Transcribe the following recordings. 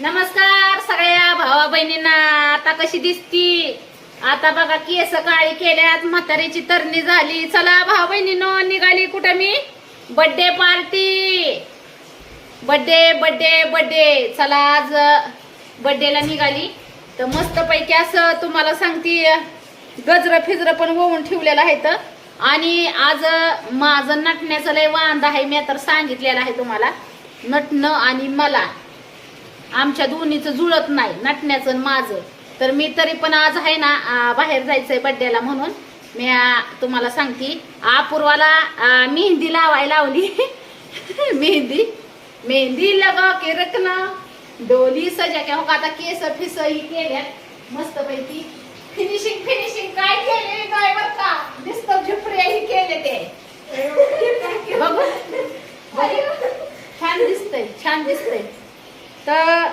नमस्कार सगळ्या भावा बहिणींना. आता कशी दिसती? आता बघा केस काळी केल्यात म्हातारीची तरणी झाली. चला भावा बहिणीनो निघाली कुठं मी? Birthday party birthday birthday birthday चला आज बड्डेला निघाली. तर मस्त पैकी असं तुम्हाला सांगते गजर फिजर पण होऊन ठेवलेलं आहे तर. आणि आज माझं नटण्याचं लय वांद आहे मी तर सांगितलेलं आहे तुम्हाला. नटणं आणि मला. आमच्या दोन्हीचं जुळत नाही नटण्याचं आणि माझं. तर मी तरी पण आज आहे ना बाहेर जायचंय बड्डेला म्हणून. मी तुम्हाला सांगते अपूर्वाला मेहंदी लावायला लावली. मेहंदी. मेहंदी लगा के रखना. डोली सजा क्या हो का आता केस फिस ही केल्यात. मस्त पैकी फिनिशिंग फिनिशिंग काय केले काय बर का? दिसतं झुपडे ही केले ते. बघू. छान दिसतंय छान दिसतंय. तर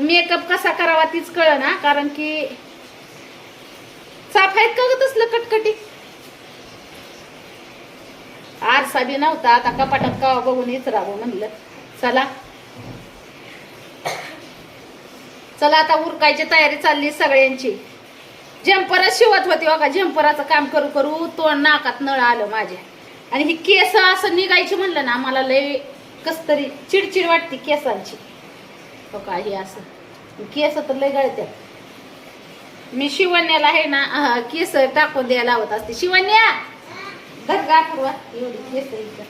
मेकअप कसा करावा तीच कळ ना कारण की साफ आहेत का तसलं कटकटी? आरसा बी नव्हता आता कपाटात कावा बघून इचरावं म्हणलं. चला. चला आता उरकायची तयारी चालली सगळ्यांची. जम्परच शिवत होती बघा झेंपराचं काम करू करू तोंड नाकात नळ आलं माझ्या. आणि ही केस असं निघायची म्हणलं ना मला लय कस तरी चिडचिड वाटते केसांची. हो का हे असं. केस तर लय गळत्यात. मी शिवण्याला आहे ना केस टाकून द्यायला लावत असते. शिवण्या! धर का पूर्वा एवढी केस इथं.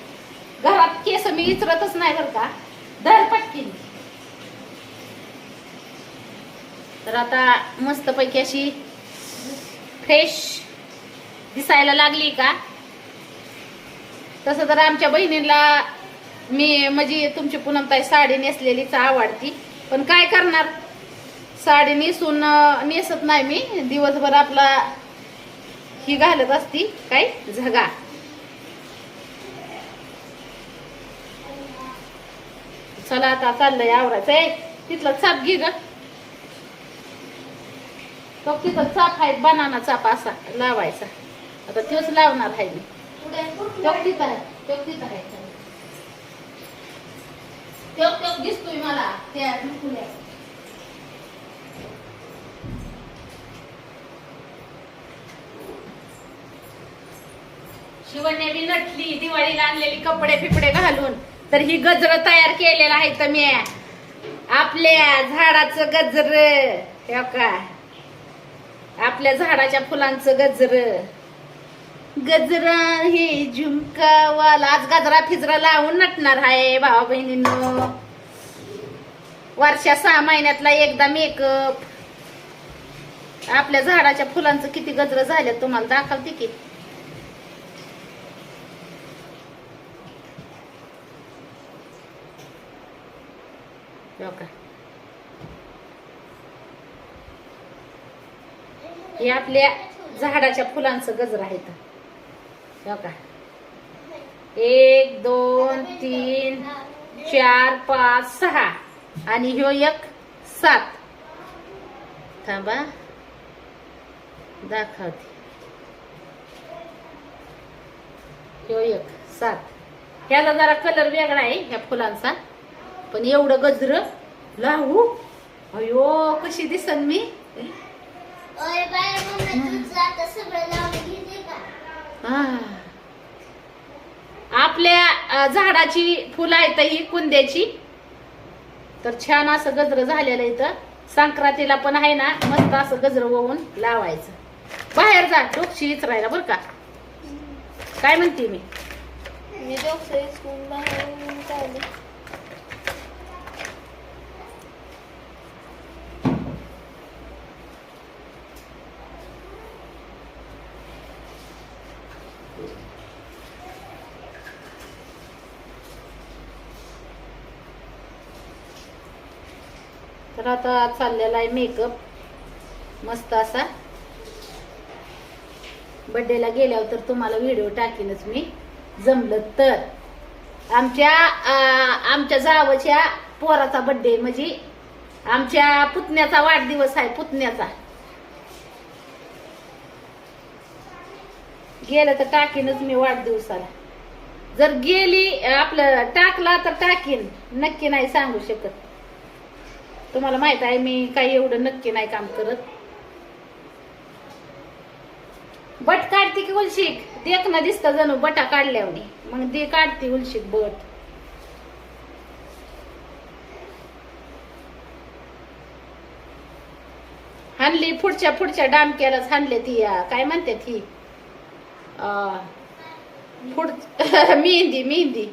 घरात केस मी इचरतच नाही बरं का. धर पटकी तर आता मस्त पैकी अशी फ्रेश दिसायला लागली का? तसं तर आमच्या बहिणीला मी म्हणजे तुमची पूनमताई साडी नेसलेलीच आवडती. पण काय करणार? साडी नेसून नेसत नाही मी. दिवसभर आपला ही घालत असती काय झगा. चला आता चाललंय आवरायचंय तिथलं चाप घे ग. तो तिथं चाप आहे बनाना चाप असा लावायचा. आता तोच लावणार आहे मी. तिथं आहे टोक तिथं आहे. टोक टोक दिसतोय मला त्या नुकुल्या शिवण्या मी नटली दिवाळीला आणलेली कपडे फिपडे घालून. तर ही गजर तयार केलेलं आहे तर मी. आपल्या झाडाचं गजर. का आपल्या झाडाच्या फुलांचं गजर. गजरा हे झुमकावाला. आज गजरा फिजरा लावून नटणार आहे भावा बहिणींनो. वर्षा सहा महिन्यातला एकदा मेकअप आपल्या झाडाच्या फुलांचं किती गजर झाल्या तुम्हाला दाखवते की? हो हे आपल्या झाडाच्या फुलांचं गजर आहे बघा हो का? एक दोन तीन चार पाच सहा. आणि ह्यो एक सात. थांबा. दाखवते. ह्यो एक सात. ह्याला जरा कलर वेगळा आहे ह्या फुलांचा. पण एवढं गजर लावू. अयो कशी दिसन मी? सगळं आपल्या झाडाची फुलं आहेत ही कुंद्याची. तर छान असं गजर झालेलं इथं. संक्रांतीला पण आहे ना मस्त असं गजर वळून लावायचं. बाहेर जा डोकशी इचरायला बरं का. काय म्हणते मी? मी तर आता चाललेला आहे मेकअप मस्त असा. बड्डेला गेल्यावर तर तुम्हाला व्हिडिओ टाकीनच मी. जमलं तर. आमच्या आमच्या जावच्या पोराचा बड्डे म्हणजे आमच्या पुतण्याचा वाढदिवस आहे पुतण्याचा. गेलं तर टाकीनच मी वाढदिवसाला. जर गेली आपलं टाकला तर टाकीन. नक्की नाही सांगू शकत. तुम्हाला माहीत आहे मी काही एवढं नक्की नाही काम करत. बट काढते की उलशीक. देख ना दिसत जणू बटा काढल्यावनी मग दे काढते उलशीक बट. हानली पुढच्या पुढच्या डामक्यालाच हानले ती या, काय म्हणते ती? पुढ मेहंदी मेहंदी.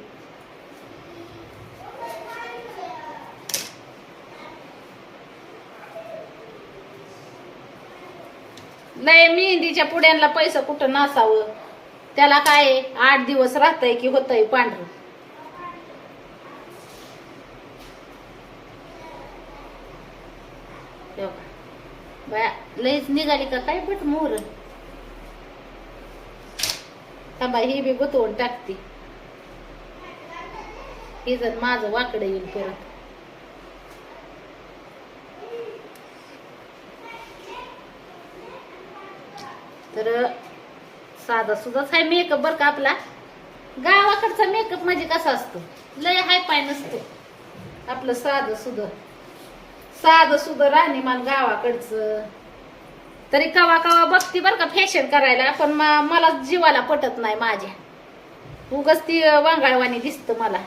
नाही मेहंदीच्या पुड्यांना पैसा कुठं नसावं? त्याला काय आठ दिवस राहतय की होतय पांढरं? लईच निघाली का काय बट मोर थांबा ही बी गुतवून टाकते. ही जर माझं वाकडं येईल परत. तर साधा सुद्धाच आहे मेकअप बरं का आपला? गावाकडचा मेकअप म्हणजे कसा असतो? लय हाय पाय नसतो. आपलं साधं सुध. साधं सुध राहणीमान गावाकडचं. तरी कवा कवा बघते बरं का फॅशन करायला पण मला जीवाला पटत नाही माझ्या. उगच ती वांगाळवाणी दिसत मला.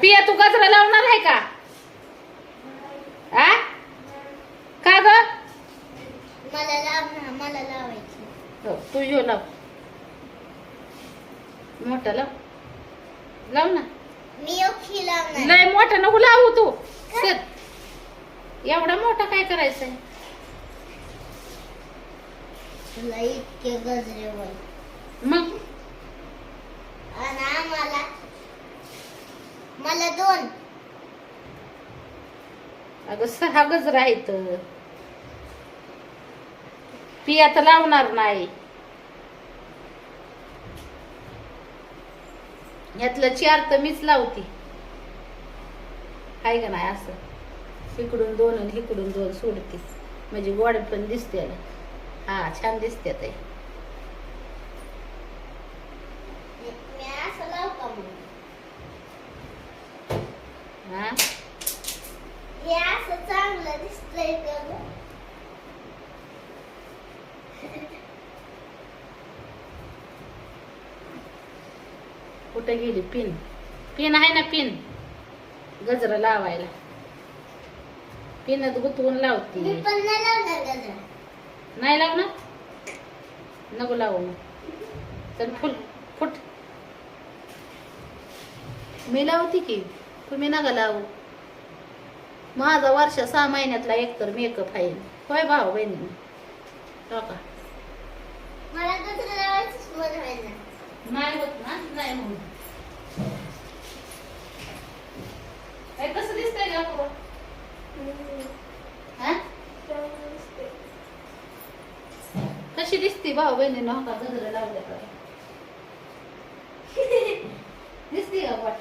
पिया तू गजरा लावणार आहे का? आ? का ग? मला लाव ना मला लावायची. हो, तू यो लाव. मोठा लाव. लाव ना. मी ओखी लावणार. लय मोठा नको लावू तू. सर एवढा मोठा काय करायचा तुला इतके गजरे मग? आणि आम्हाला मला दोन. अगं सहा गजरा आहेत. पिया तर लावणार नाही. यातलं चार तर मीच लावती. आहे का नाही असं? इकडून दोन आणि इकडून दोन सोडते म्हणजे गोड पण दिसते हा छान दिसते ते हे? असं चांगलं दिसतंय का गं? कुठे गेली? पिन. पिन आहे ना पिन? गजरा लावायला. पिनच गुतवून लावती. नाही लावणार नको लावू. मग चल फुल फुट. मी लावते की? तुम्ही नका लावू. माझा वर्ष सहा महिन्यातला एक तर मेकअप आहे. होय भाऊ बहिणी? हो का? मला नाही होत ना? नाही म्हणून हे कसं दिसतंय का पोरं? हा कशी दिसती भाऊ बहिणीनं हो का गजरा लावल्या का दिसती का वाट?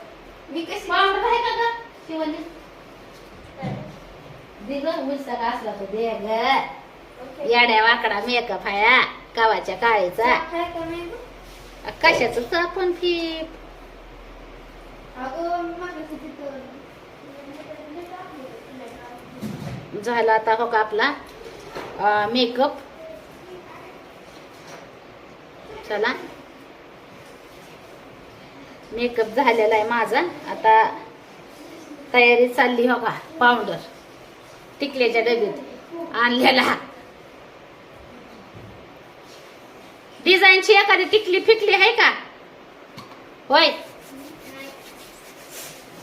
मी कशी पावडर आहे का ग? दे ग मुलसा असला तो दे ग? याड्या वाकडा मेकअप आहे काळीचा? कशाच आपण फी अगं किती तर झाला आता हो का आपला मेकअप चला. मेकअप झालेला आहे माझा. आता तयारी चालली हो का पावडर टिकल्याच्या डबीत आणलेला. डिझाईनची एखादी टिकली फिकली आहे का? होय.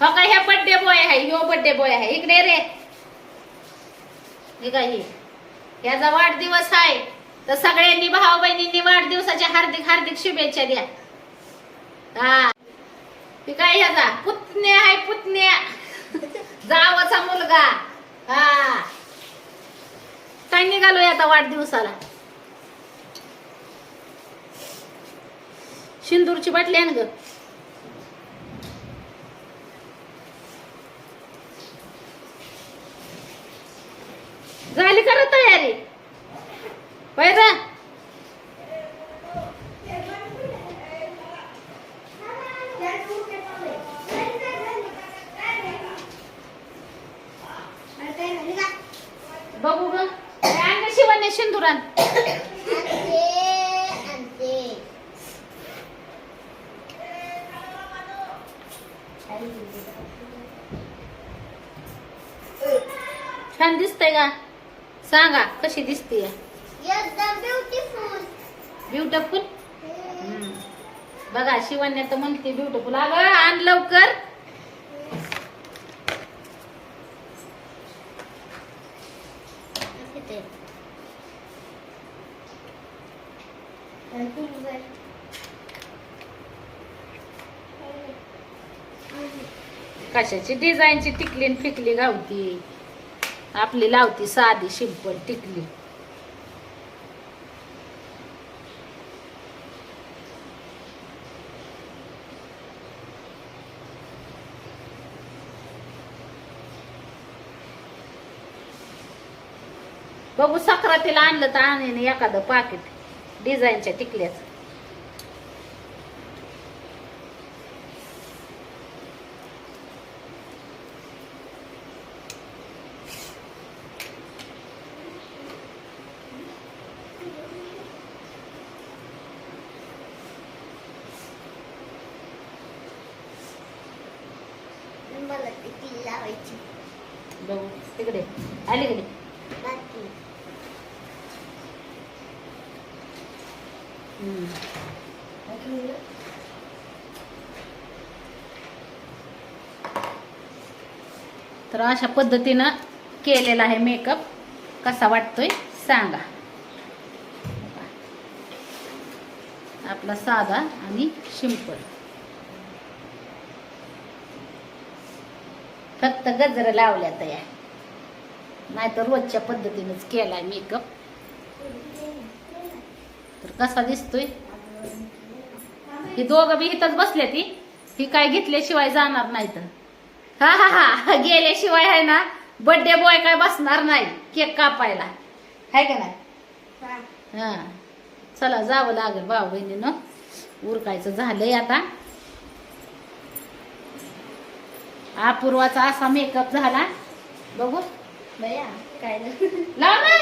हो हे ह्या बॉय आहे ह्यो बड्डे बॉय आहे. इकडे रे. हे काय हे? वाढदिवस आहे. तर सगळ्यांनी भाऊ बहिणींनी वाढदिवसाच्या हार्दिक हार्दिक शुभेच्छा द्या. हा. हे काय ह्याचा पुतण्या आहे पुतण्या. जावाचा मुलगा. हा. काय निघालोय आता वाढदिवसाला? सिंदूरची बाटली ना ग. झाली कर तयारी? पैसा बघू ग. शिवाने शिंदुरान छान दिसतंय का? सांगा कशी दिसते एकदम ब्युटिफुल ब्युटिफुल बघा शिवण्या तर म्हणते ब्युटिफुल अगं आण लवकर. कशाची डिझाईनची टिकली फिकली गावती आपली लावती साधी सिंपल टिकली. बघू सक्रातीला आणलं तर आणेन एखादं पाकिट डिझाईनच्या टिकल्याचं. मला ती लावायची? बघू. तिकडे. अलीकडे बाकी. हम्म. तर अशा पद्धतीनं केलेला आहे मेकअप कसा वाटतोय? सांगा. आपला साधा आणि सिंपल फक्त गजर लावल्या तया. नाहीतर रोजच्या पद्धतीनंच केलाय मेकअप तर कसा दिसतोय? ही दोघं बी इथंच बसले ती. ही काय घेतल्याशिवाय जाणार नाही तर. हा हा हा. गेल्याशिवाय आहे ना बर्थडे बॉय काय बसणार नाही. केक कापायला. आहे का नाही? हा. चला जावं लागेल भाऊ बहिणीनं. उरकायचं झालंय आता. अपूर्वाचा असा मेकअप झाला. बघू. बया काय लाव ना.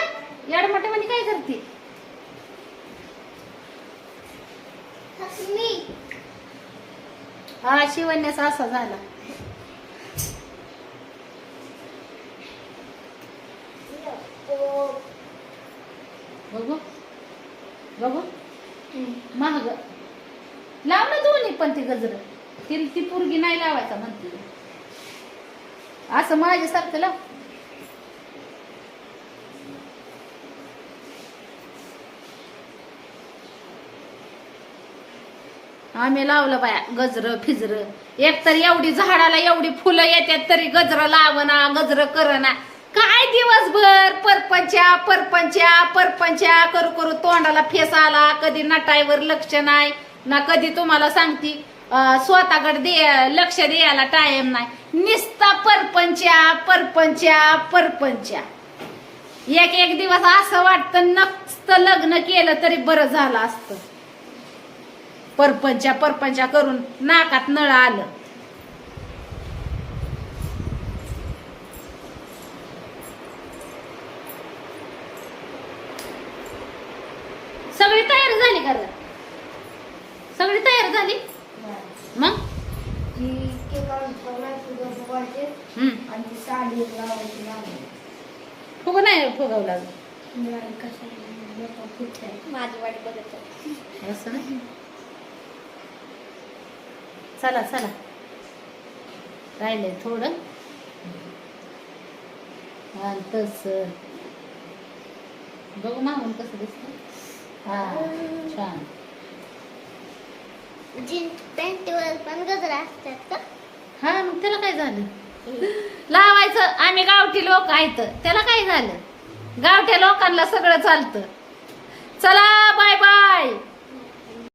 याड मोठे म्हणजे काय करते? हा शिवण्याचा असा झाला. बघू. बघू. महाग लाव ना दोन्ही पण ती गजर. ती ती पोरगी नाही लावायचा म्हणते. असं माझ्यासारखं लाव. आम्ही लावलं बाया गजर फिजर. एक तर एवढी झाडाला एवढी फुलं येतात तरी गजर लावना गजर करना. काय दिवसभर परपंच्या परपंच्या परपंच्या करू करू तोंडाला फेस आला कधी नटायवर लक्ष नाही. ना कधी तुम्हाला सांगती स्वतःकडे दे लक्ष द्यायला टाइम नाही. निस्ता परपंच्या परपंच्या परपंच्या. एक एक दिवस असं वाटतं नसतं लग्न केलं तरी बरं झालं असतं. परपंच्या परपंच्या करून नाकात नळ आलं. सगळी तयारी झाली का रे? सगळी तयार झाली मग हम्म आणि ती साडी लावायची लावली फुग नाही माझी वाट बघत असं नाही चला चला. राहिलंय थोडं. हा तस. बघू मागून कसं दिसतं. हा छान. जीन्स पॅन्टवर पण गजरा असतात का हा मग त्याला काय झालं? लावायचं आम्ही गावठी लोक आहेत. त्याला काय झालं? गावठ्या लोकांना सगळं चालतं. चला बाय बाय